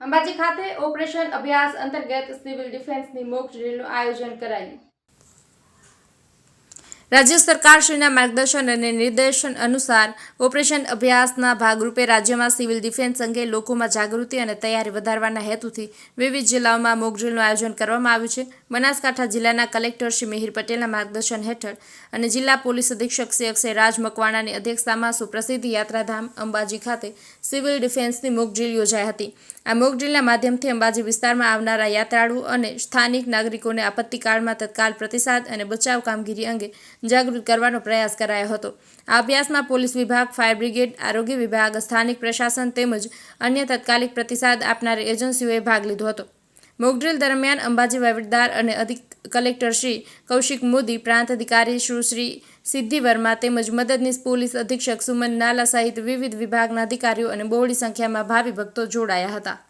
અંબાજી ખાતે ઓપરેશન અભ્યાસ અંતર્ગત સિવિલ ડિફેન્સની મોક ડ્રીલનું આયોજન કરાયું. રાજ્ય સરકારશ્રીના માર્ગદર્શન અને નિર્દેશન અનુસાર ઓપરેશન અભ્યાસના ભાગરૂપે રાજ્યમાં સિવિલ ડિફેન્સ અંગે લોકોમાં જાગૃતિ અને તૈયારી વધારવાના હેતુથી વિવિધ જિલ્લાઓમાં મોકડ્રીલનું આયોજન કરવામાં આવ્યું છે. બનાસકાંઠા જિલ્લાના કલેક્ટર શ્રી મિહિર પટેલના માર્ગદર્શન હેઠળ અને જિલ્લા પોલીસ અધિક્ષક શ્રી અક્ષય રાજ મકવાણાની અધ્યક્ષતામાં સુપ્રસિદ્ધ યાત્રાધામ અંબાજી ખાતે સિવિલ ડિફેન્સની મોકડ્રીલ યોજાઈ હતી. આ મોકડ્રીલના માધ્યમથી અંબાજી વિસ્તારમાં આવનારા યાત્રાળુ અને સ્થાનિક નાગરિકોને આપત્તિકાળમાં તત્કાલ પ્રતિસાદ અને બચાવ કામગીરી અંગે જાગૃત કરવાનો પ્રયાસ કરાયો હતો. આ અભ્યાસમાં પોલીસ વિભાગ, ફાયર બ્રિગેડ, આરોગ્ય વિભાગ, સ્થાનિક પ્રશાસન તેમજ અન્ય તત્કાલિક પ્રતિસાદ આપનારી એજન્સીઓએ ભાગ લીધો હતો. મોકડ્રીલ દરમિયાન અંબાજી વહીવટદાર અને અધિક કલેક્ટર શ્રી કૌશિક મોદી, પ્રાંત અધિકારી સુશ્રી સિદ્ધિ વર્મા તેમજ મદદનીશ પોલીસ અધિક્ષક સુમન નાલા સહિત વિવિધ વિભાગના અધિકારીઓ અને બહોળી સંખ્યામાં ભાવિ ભક્તો જોડાયા હતા.